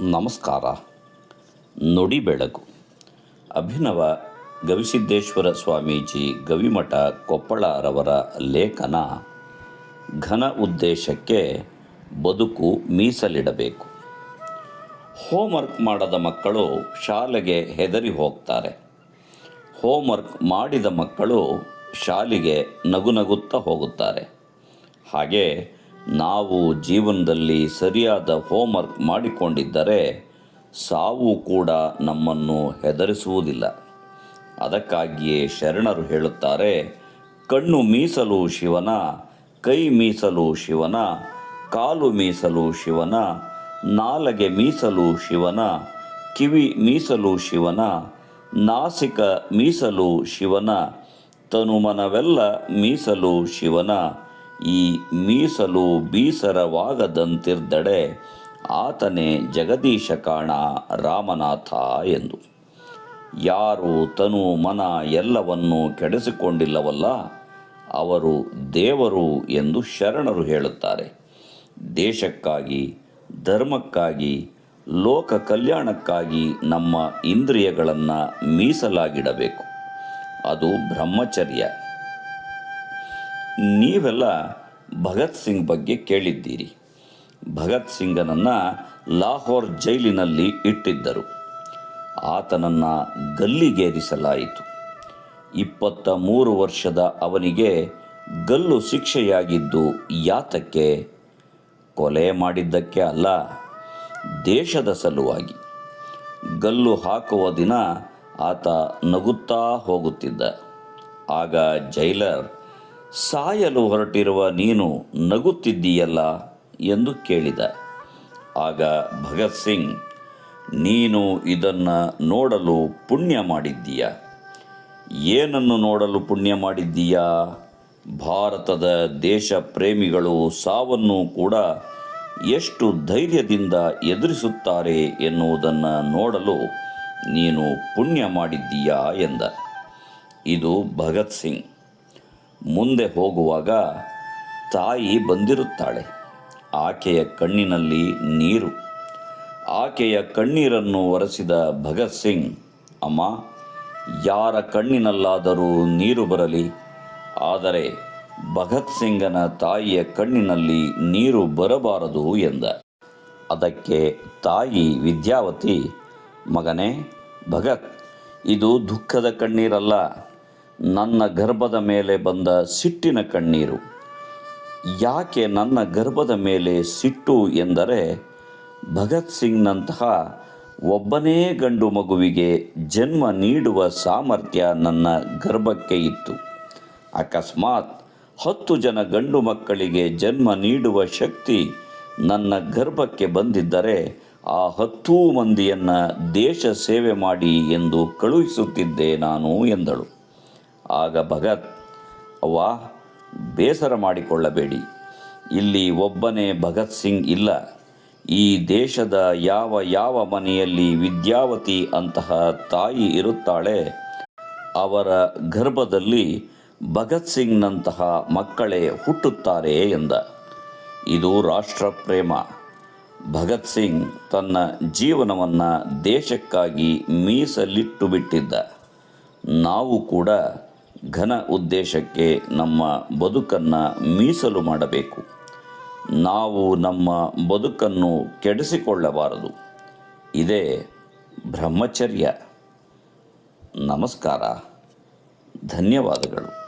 ನಮಸ್ಕಾರ. ನುಡಿ ಬೆಳಕು ಅಭಿನವ ಗವಿಸಿದ್ದೇಶ್ವರ ಸ್ವಾಮೀಜಿ ಗವಿಮಠ ಕೊಪ್ಪಳರವರ ಲೇಖನ ಘನ ಉದ್ದೇಶಕ್ಕೆ ಬದುಕು ಮೀಸಲಿಡಬೇಕು. ಹೋಮ್ವರ್ಕ್ ಮಾಡದ ಮಕ್ಕಳು ಶಾಲೆಗೆ ಹೆದರಿ ಹೋಗ್ತಾರೆ. ಹೋಮ್ವರ್ಕ್ ಮಾಡಿದ ಮಕ್ಕಳು ಶಾಲೆಗೆ ನಗುನಗುತ್ತಾ ಹೋಗುತ್ತಾರೆ. ಹಾಗೆ ನಾವು ಜೀವನದಲ್ಲಿ ಸರಿಯಾದ ಹೋಮ್ವರ್ಕ್ ಮಾಡಿಕೊಂಡಿದ್ದರೆ ಸಾವು ಕೂಡ ನಮ್ಮನ್ನು ಹೆದರಿಸುವುದಿಲ್ಲ. ಅದಕ್ಕಾಗಿಯೇ ಶರಣರು ಹೇಳುತ್ತಾರೆ, ಕಣ್ಣು ಮೀಸಲು ಶಿವನ, ಕೈ ಮೀಸಲು ಶಿವನ, ಕಾಲು ಮೀಸಲು ಶಿವನ, ನಾಲಗೆ ಮೀಸಲು ಶಿವನ, ಕಿವಿ ಮೀಸಲು ಶಿವನ, ನಾಸಿಕ ಮೀಸಲು ಶಿವನ, ತನುಮನವೆಲ್ಲ ಮೀಸಲು ಶಿವನ ಈ ಮೀಸಲು ಬೀಸರವಾಗದಂತಿರ್ದಡೆ ಆತನೇ ಜಗದೀಶ ಕಾಣ ರಾಮನಾಥ ಎಂದು. ಯಾರು ತನು ಮನ ಎಲ್ಲವನ್ನೂ ಕೆಡಿಸಿಕೊಂಡಿಲ್ಲವಲ್ಲ, ಅವರು ದೇವರು ಎಂದು ಶರಣರು ಹೇಳುತ್ತಾರೆ. ದೇಶಕ್ಕಾಗಿ, ಧರ್ಮಕ್ಕಾಗಿ, ಲೋಕ ಕಲ್ಯಾಣಕ್ಕಾಗಿ ನಮ್ಮ ಇಂದ್ರಿಯಗಳನ್ನು ಮೀಸಲಾಗಿಡಬೇಕು. ಅದು ಬ್ರಹ್ಮಚರ್ಯ. ನೀವೆಲ್ಲ ಭಗತ್ ಸಿಂಗ್ ಬಗ್ಗೆ ಕೇಳಿದ್ದೀರಿ. ಭಗತ್ ಸಿಂಗನನ್ನು ಲಾಹೋರ್ ಜೈಲಿನಲ್ಲಿ ಇಟ್ಟಿದ್ದರು. ಆತನನ್ನು ಗಲ್ಲಿಗೇರಿಸಲಾಯಿತು. ಇಪ್ಪತ್ತ ಮೂರು ವರ್ಷದ ಅವನಿಗೆ ಗಲ್ಲು ಶಿಕ್ಷೆಯಾಗಿದ್ದು ಯಾತಕ್ಕೆ? ಕೊಲೆ ಮಾಡಿದ್ದಕ್ಕೆ ಅಲ್ಲ, ದೇಶದ ಸಲುವಾಗಿ. ಗಲ್ಲು ಹಾಕುವ ದಿನ ಆತ ನಗುತ್ತಾ ಹೋಗುತ್ತಿದ್ದ. ಆಗ ಜೈಲರ್ ಸಾಯಲು ಹೊರಟಿರುವ ನೀನು ನಗುತ್ತಿದ್ದೀಯಲ್ಲ ಎಂದು ಕೇಳಿದ. ಆಗ ಭಗತ್ ಸಿಂಗ್, ನೀನು ಇದನ್ನು ನೋಡಲು ಪುಣ್ಯ ಮಾಡಿದ್ದೀಯ. ಏನನ್ನು ನೋಡಲು ಪುಣ್ಯ ಮಾಡಿದ್ದೀಯಾ? ಭಾರತದ ದೇಶ ಪ್ರೇಮಿಗಳು ಸಾವನ್ನು ಕೂಡ ಎಷ್ಟು ಧೈರ್ಯದಿಂದ ಎದುರಿಸುತ್ತಾರೆ ಎನ್ನುವುದನ್ನು ನೋಡಲು ನೀನು ಪುಣ್ಯ ಮಾಡಿದ್ದೀಯಾ ಎಂದ. ಇದು ಭಗತ್ ಸಿಂಗ್. ಮುಂದೆ ಹೋಗುವಾಗ ತಾಯಿ ಬಂದಿರುತ್ತಾಳೆ. ಆಕೆಯ ಕಣ್ಣಿನಲ್ಲಿ ನೀರು. ಆಕೆಯ ಕಣ್ಣೀರನ್ನು ಒರೆಸಿದ ಭಗತ್ ಸಿಂಗ್, ಅಮ್ಮ, ಯಾರ ಕಣ್ಣಿನಲ್ಲಾದರೂ ನೀರು ಬರಲಿ. ಆದರೆ ಭಗತ್ ಸಿಂಗನ ತಾಯಿಯ ಕಣ್ಣಿನಲ್ಲಿ ನೀರು ಬರಬಾರದು ಎಂದ. ಅದಕ್ಕೆ ತಾಯಿ, ವಿದ್ಯಾವತಿ, ಮಗನೇ, ಭಗತ್, ಇದು ದುಃಖದ ಕಣ್ಣೀರಲ್ಲ. ನನ್ನ ಗರ್ಭದ ಮೇಲೆ ಬಂದ ಸಿಟ್ಟಿನ ಕಣ್ಣೀರು. ಯಾಕೆ ನನ್ನ ಗರ್ಭದ ಮೇಲೆ ಸಿಟ್ಟು ಎಂದರೆ ಭಗತ್ ಸಿಂಗ್ನಂತಹ ಒಬ್ಬನೇ ಗಂಡು ಮಗುವಿಗೆ ಜನ್ಮ ನೀಡುವ ಸಾಮರ್ಥ್ಯ ನನ್ನ ಗರ್ಭಕ್ಕೆ ಇತ್ತು. ಅಕಸ್ಮಾತ್ ಹತ್ತು ಜನ ಗಂಡು ಮಕ್ಕಳಿಗೆ ಜನ್ಮ ನೀಡುವ ಶಕ್ತಿ ನನ್ನ ಗರ್ಭಕ್ಕೆ ಬಂದಿದ್ದರೆ ಆ ಹತ್ತೂ ಮಂದಿಯನ್ನು ದೇಶ ಸೇವೆ ಮಾಡಿ ಎಂದು ಕಳುಹಿಸುತ್ತಿದ್ದೆ ನಾನು ಎಂದಳು. ಆಗ ಭಗತ್, ಅವ್ವ, ಬೇಸರ ಮಾಡಿಕೊಳ್ಳಬೇಡಿ. ಇಲ್ಲಿ ಒಬ್ಬನೇ ಭಗತ್ ಸಿಂಗ್ ಇಲ್ಲ. ಈ ದೇಶದ ಯಾವ ಯಾವ ಮನೆಯಲ್ಲಿ ವಿದ್ಯಾವತಿ ಅಂತಹ ತಾಯಿ ಇರುತ್ತಾಳೆ, ಅವರ ಗರ್ಭದಲ್ಲಿ ಭಗತ್ ಸಿಂಗ್ನಂತಹ ಮಕ್ಕಳೇ ಹುಟ್ಟುತ್ತಾರೆ ಎಂದ. ಇದು ರಾಷ್ಟ್ರ ಪ್ರೇಮ ಭಗತ್ ಸಿಂಗ್ ತನ್ನ ಜೀವನವನ್ನು ದೇಶಕ್ಕಾಗಿ ಮೀಸಲಿಟ್ಟು ಬಿಟ್ಟಿದ್ದ ನಾವು ಕೂಡ ಘನ ಉದ್ದೇಶಕ್ಕೆ ನಮ್ಮ ಬದುಕನ್ನು ಮೀಸಲು ಮಾಡಬೇಕು. ನಾವು ನಮ್ಮ ಬದುಕನ್ನು ಕೆಡಿಸಿಕೊಳ್ಳಬಾರದು. ಇದೇ ಬ್ರಹ್ಮಚರ್ಯ. ನಮಸ್ಕಾರ. ಧನ್ಯವಾದಗಳು.